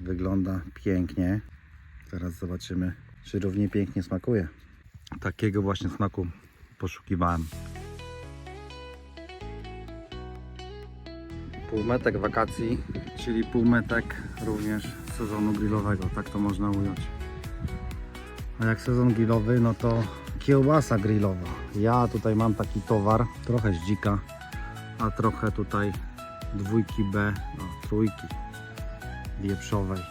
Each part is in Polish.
wygląda pięknie. Teraz zobaczymy, czy równie pięknie smakuje. Takiego właśnie smaku poszukiwałem. Półmetek wakacji, czyli półmetek również sezonu grillowego, tak to można ująć. A jak sezon grillowy, no to kiełbasa grillowa. Ja tutaj mam taki towar, trochę z dzika, a trochę tutaj dwójki B, no, trójki wieprzowej.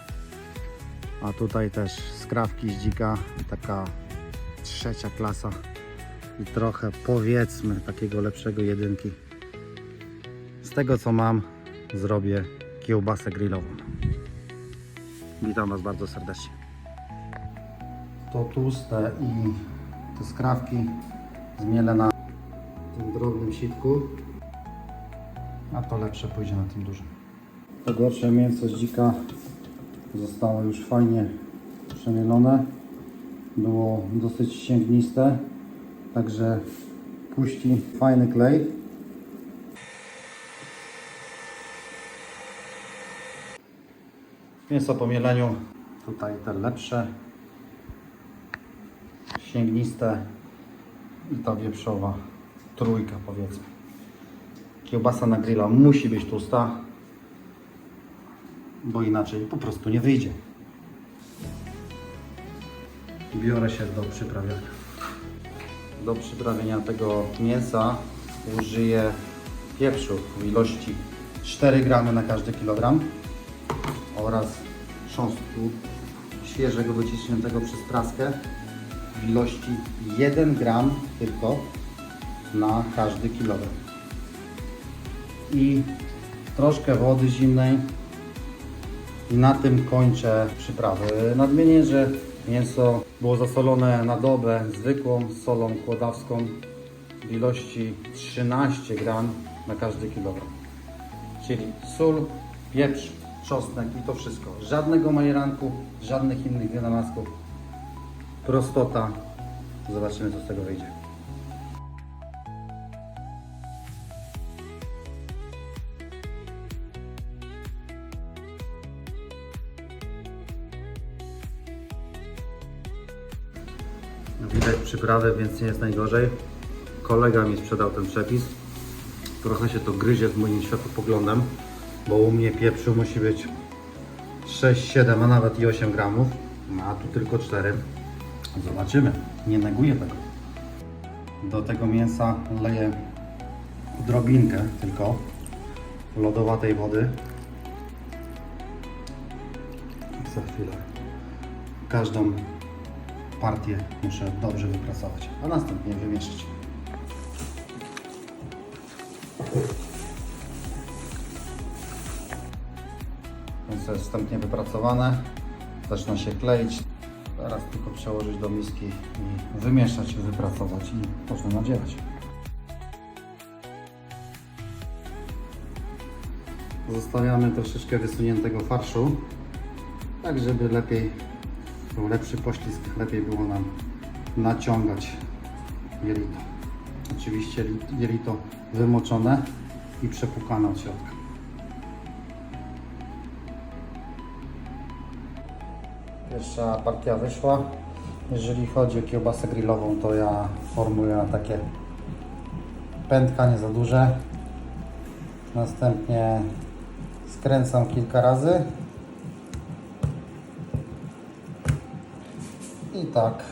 A tutaj też skrawki z dzika, taka trzecia klasa i trochę powiedzmy takiego lepszego jedynki. Z tego co mam zrobię kiełbasę grillową. Witam Was bardzo serdecznie. To tłuste i te skrawki zmielę na tym drobnym sitku, a to lepsze pójdzie na tym dużym. Gorsze mięso z dzika zostało już fajnie przemielone. Było dosyć sięgniste, także puści fajny klej. Mięso po mieleniu, tutaj te lepsze, sięgniste i ta wieprzowa trójka powiedzmy. Kiełbasa na grilla musi być tłusta, bo inaczej po prostu nie wyjdzie. Biorę się do przyprawiania. Do przyprawienia tego mięsa użyję pieprzu w ilości 4 gramy na każdy kilogram oraz chrząstku świeżego wyciśniętego przez praskę w ilości 1 gram tylko na każdy kilogram. I troszkę wody zimnej i na tym kończę przyprawy. Nadmienię, że mięso było zasolone na dobę zwykłą solą kłodawską w ilości 13 gram na każdy kilogram. Czyli sól, pieprz, czosnek i to wszystko. Żadnego majeranku, żadnych innych wynalazków. Prostota. Zobaczymy co z tego wyjdzie. Widać przyprawy, więc nie jest najgorzej. Kolega mi sprzedał ten przepis. Trochę się to gryzie z moim światopoglądem, bo u mnie pieprzu musi być 6, 7, a nawet i 8 gramów, no, a tu tylko 4. Zobaczymy, nie neguję tego. Do tego mięsa leję drobinkę tylko lodowatej wody. Za chwilę każdą partię muszę dobrze wyprasować, a następnie wymieszać. Mięso jest wstępnie wypracowane, zaczyna się kleić. Teraz tylko przełożyć do miski i wymieszać, wypracować i można nadziewać. Zostawiamy troszeczkę wysuniętego farszu, tak żeby lepiej był lepszy poślizg, lepiej było nam naciągać jelito. Oczywiście jelito wymoczone i przepukane od środka. Pierwsza partia wyszła. Jeżeli chodzi o kiełbasę grillową, to ja formuję na takie pętka nie za duże. Następnie skręcam kilka razy. I tak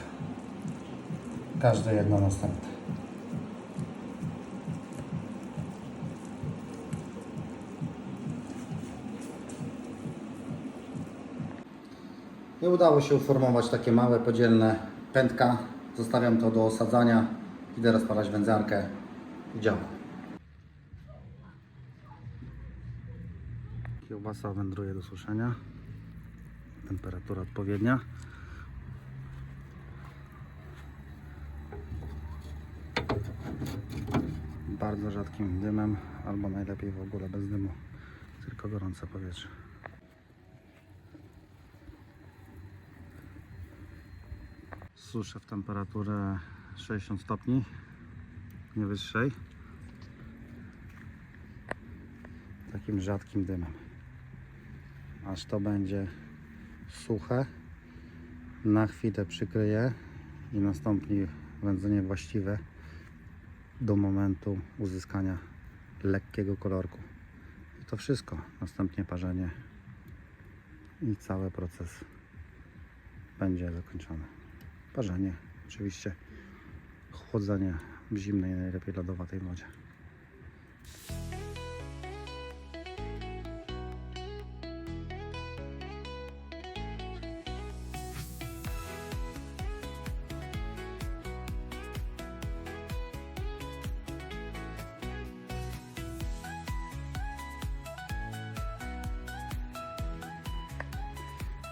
każde jedno następne. Nie udało się uformować takie małe, podzielne pętka. Zostawiam to do osadzania. Idę rozpalać wędzarkę i działam. Kiełbasa wędruje do suszenia. Temperatura odpowiednia. Bardzo rzadkim dymem, albo najlepiej w ogóle bez dymu, tylko gorące powietrze. Suszę w temperaturę 60 stopni, nie wyższej. Takim rzadkim dymem. aż to będzie suche. Na chwilę przykryję i nastąpi wędzenie właściwe do momentu uzyskania lekkiego kolorku. I to wszystko. Następnie parzenie i cały proces będzie zakończony. Parzenie, oczywiście chłodzenie w zimnej, najlepiej lodowatej wodzie.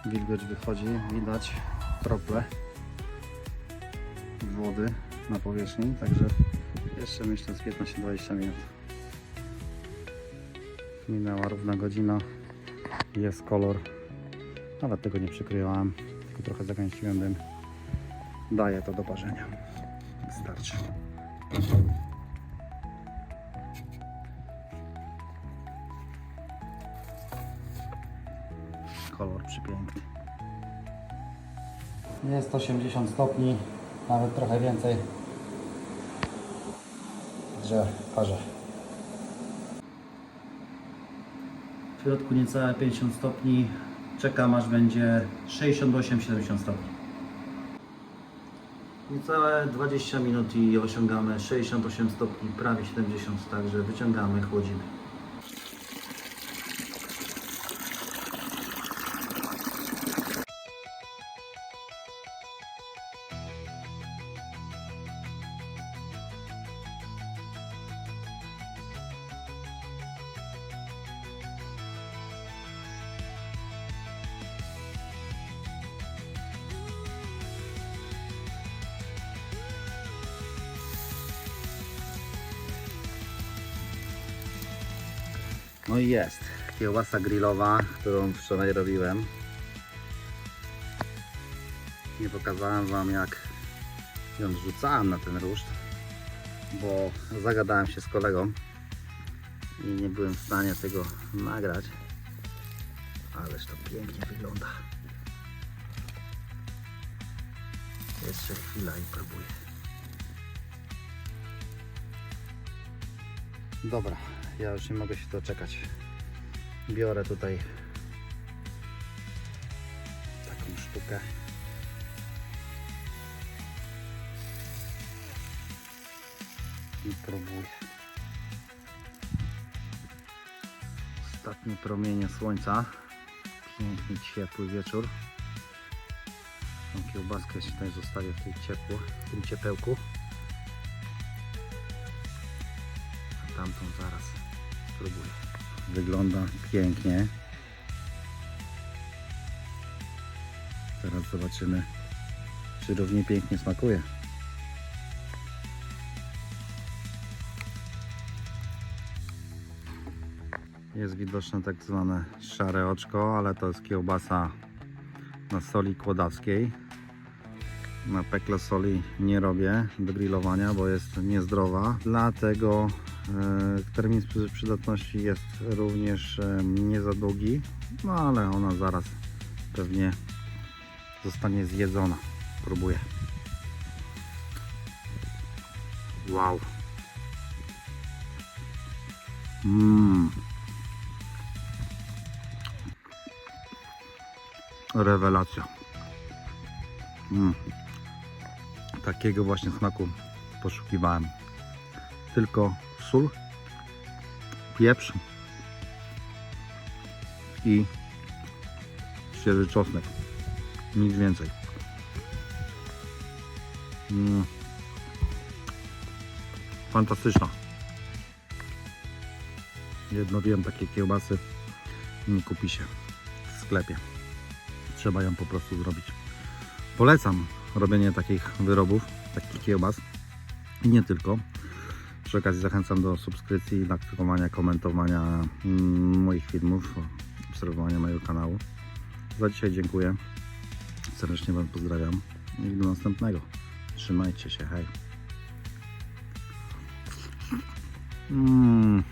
Wilgoć wychodzi, widać krople wody na powierzchni, także jeszcze myślę z 15-20 minut. Minęła równa godzina, jest kolor, nawet tego nie przykryłam, tylko trochę zagęściłem dym. Daję to do parzenia. Starczy. Jest 80 stopni, nawet trochę więcej. Że parze. W środku niecałe 50 stopni. Czekam aż będzie 68-70 stopni. Niecałe 20 minut i osiągamy 68 stopni, prawie 70, także wyciągamy, chłodzimy. No i jest. Kiełbasa grillowa, którą wczoraj robiłem. Nie pokazałem Wam jak ją wrzucałem na ten ruszt, bo zagadałem się z kolegą i nie byłem w stanie tego nagrać. Ależ to pięknie wygląda. Jeszcze chwila i próbuję. Dobra, ja już nie mogę się doczekać. Biorę tutaj taką sztukę. I próbuję. Ostatnie promienie słońca. Piękny, ciepły wieczór. Tą kiełbaskę jeszcze tutaj zostawię w tej ciepło, w tym ciepełku. Tamtą zaraz spróbuję. Wygląda pięknie. Teraz zobaczymy, czy równie pięknie smakuje. Jest widoczne tak zwane szare oczko, ale to jest kiełbasa na soli kłodawskiej. Na pekle soli nie robię do grillowania, bo jest niezdrowa. Dlatego termin przy- przydatności jest również e, nie za długi, no ale ona zaraz pewnie zostanie zjedzona. Próbuję. Wow. Mmm. Rewelacja. Mm. Takiego właśnie smaku poszukiwałem. Tylko sól, pieprz i świeży czosnek. Nic więcej. Mm. Fantastyczna. Jedno wiem, takie kiełbasy nie kupi się w sklepie. Trzeba ją po prostu zrobić. Polecam robienie takich wyrobów, takich kiełbas i nie tylko. Przy okazji zachęcam do subskrypcji, lajkowania, komentowania mm, moich filmów, obserwowania mojego kanału. Za dzisiaj dziękuję. Serdecznie Wam pozdrawiam i do następnego. Trzymajcie się, hej. Mm.